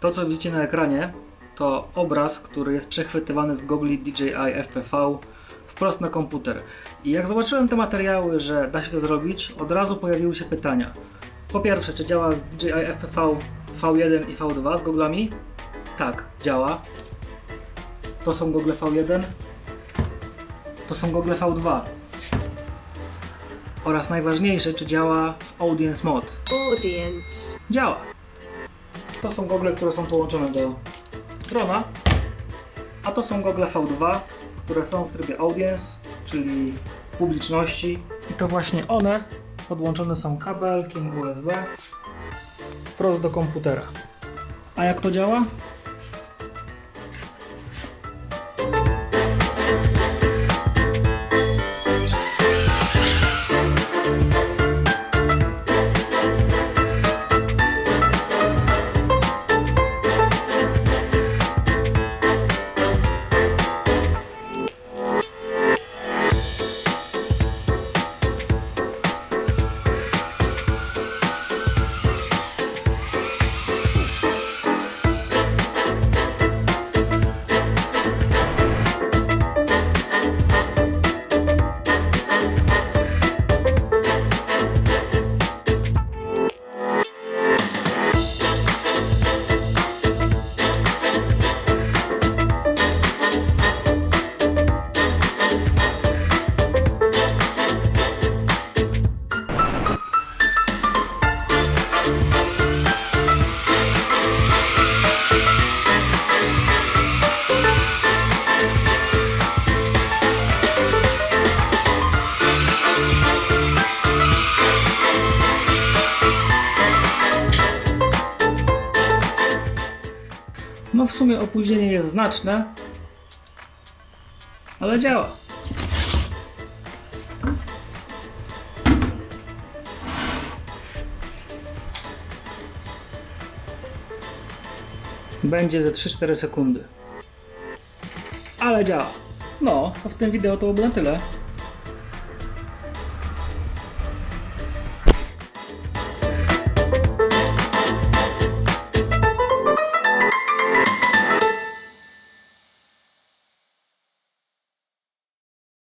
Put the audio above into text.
To, co widzicie na ekranie, to obraz, który jest przechwytywany z gogli DJI FPV wprost na komputer. I jak zobaczyłem te materiały, że da się to zrobić, od razu pojawiły się pytania. Po pierwsze, czy działa z DJI FPV V1 i V2 z goglami? Tak, działa. To są gogle V1. To są gogle V2. Oraz najważniejsze, czy działa z Audience Mode. Audience. Działa. To są gogle, które są połączone do drona, a to są gogle V2, które są w trybie audience, czyli publiczności i to właśnie one podłączone są kabelkiem USB wprost do komputera. A jak to działa? No w sumie opóźnienie jest znaczne, ale działa. Będzie ze 3-4 sekundy. Ale działa. No, to w tym wideo to byłoby na tyle.